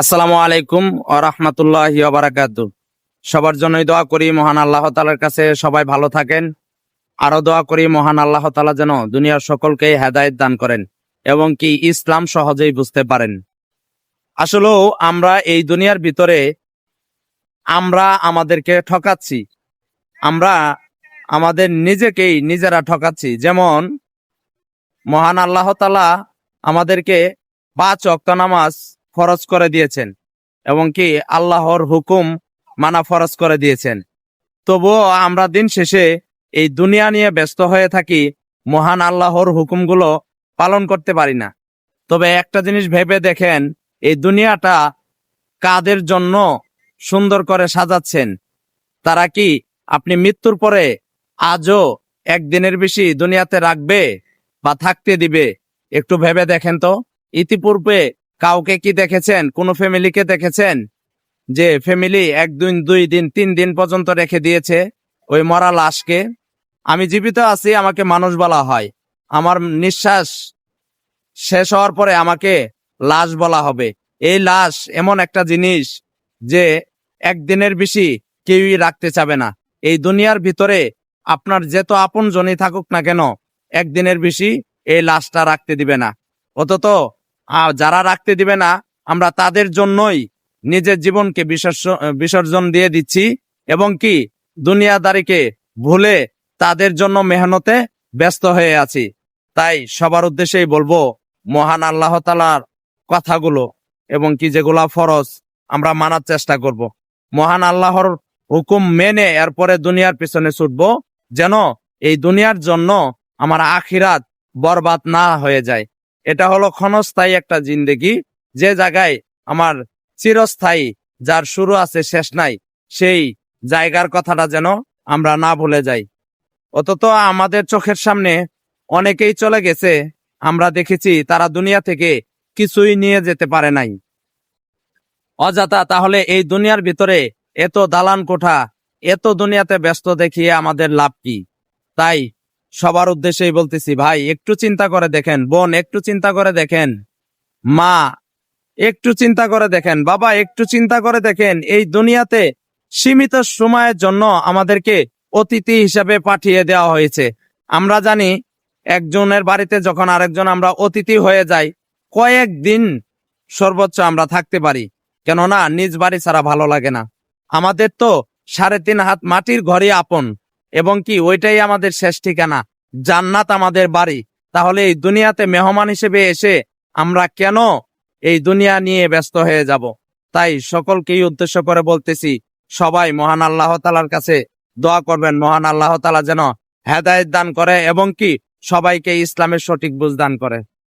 আসসালামু আলাইকুম ও রহমতুল্লাহ বারাকাত সবার জন্যই দোয়া করি, মহান আল্লাহ তালার কাছে সবাই ভালো থাকেন। আরও দোয়া করি, মহান আল্লাহ তালা যেন দুনিয়ার সকলকে হেদায়েত দান করেন এবং কি ইসলাম সহজেই বুঝতে পারেন। আসলেও আমরা এই দুনিয়ার ভিতরে আমরা আমাদেরকে ঠকাচ্ছি। আমরা আমাদের নিজেকেই নিজেরা ঠকাচ্ছি। যেমন মহান আল্লাহ তালা আমাদেরকে পাঁচ অক্ত নামাজ ফরজ করে দিয়েছেন এবং কি আল্লাহর হুকুম মানা ফরজ করে দিয়েছেন। তবুও আমরা দিন শেষে এই দুনিয়া নিয়ে ব্যস্ত হয়ে থাকি, মহান আল্লাহর হুকুমগুলো পালন করতে পারি না। তবে একটা জিনিস ভেবে দেখেন, এই দুনিয়াটা কাদের জন্য সুন্দর করে সাজাচ্ছেন? তারা কি আপনি মৃত্যুর পরে আজও একদিনের বেশি দুনিয়াতে রাখবে বা থাকতে দিবে? একটু ভেবে দেখেন তো। ইতিপূর্বে কাউকে কি দেখেছেন? কোন ফ্যামিলিকে দেখেছেন? যে ফ্যামিলি এক দিন, দুই দিন, তিন দিন পর্যন্ত রেখে দিয়েছে ওই মরা লাশকে। আমি জীবিত আছি, আমাকে মানুষ বলা হয়। আমার নিঃশ্বাস শেষ হওয়ার পরে আমাকে লাশ বলা হবে। এই লাশ এমন একটা জিনিস যে একদিনের বেশি কেউই রাখতে চাবে না। এই দুনিয়ার ভিতরে আপনার যেত আপন জনই থাকুক না কেন, একদিনের বেশি এই লাশটা রাখতে দিবে না। অতত আহ, যারা রাখতে দিবে না আমরা তাদের জন্যই নিজের জীবনকে বিসর্জ- বিসর্জন দিয়ে দিচ্ছি এবং কি দুনিয়াদারিকে ভুলে তাদের জন্য মেহনতে ব্যস্ত হয়ে আছি তাই সবার উদ্দেশ্যেই বলব মহান আল্লাহ তালার কথাগুলো এবং কি যেগুলা ফরজ আমরা মানার চেষ্টা করব। মহান আল্লাহর হুকুম মেনে এরপরে দুনিয়ার পিছনে ছুটবো যেন এই দুনিয়ার জন্য আমার আখিরাত বরবাদ না হয়ে যায় এটা হলো ক্ষণস্থায়ী একটা জিন্দেগি। যে জায়গায় আমার চিরস্থায়ী, যার শুরু আছে শেষ নাই, সেই জায়গার কথাটা যেন আমরা না ভুলে যাই। অতত আমাদের চোখের সামনে অনেকেই চলে গেছে, আমরা দেখেছি তারা দুনিয়া থেকে কিছুই নিয়ে যেতে পারে নাই। অযথা তাহলে এই দুনিয়ার ভিতরে এত দালান কোঠা, এত দুনিয়াতে ব্যস্ত দেখিয়ে আমাদের লাভ কি? তাই সবার উদ্দেশ্যেই বলতেছি, ভাই, একটু চিন্তা করে দেখেন। বোন, একটু চিন্তা করে দেখেন। মা, একটু চিন্তা করে দেখেন। বাবা, একটু চিন্তা করে দেখেন। এই দুনিয়াতে সীমিত সময়ের জন্য আমাদেরকে অতিথি হিসাবে পাঠিয়ে দেওয়া হয়েছে। আমরা জানি, একজনের বাড়িতে যখন আরেকজন আমরা অতিথি হয়ে যাই, কয়েকদিন সর্বোচ্চ আমরা থাকতে পারি। কেননা, নিজ বাড়ি ছাড়া ভালো লাগে না। আমাদের তো সাড়ে তিন হাত মাটির ঘরই আপন। এবং কি ওইটাই আমাদের শেষ ঠিকানা। জান্নাত আমাদের বাড়ি। তাহলে এই দুনিয়াতে মেহমান হিসেবে এসে আমরা কেন এই দুনিয়া নিয়ে ব্যস্ত হয়ে যাব? তাই সকলকেই উদ্দেশ্য করে বলতেছি, সবাই মহান আল্লাহ তালার কাছে দোয়া করবেন। মহান আল্লাহ তালা যেন হেদায়ত দান করে এবং কি সবাইকে ইসলামের সঠিক বুঝ দান করে।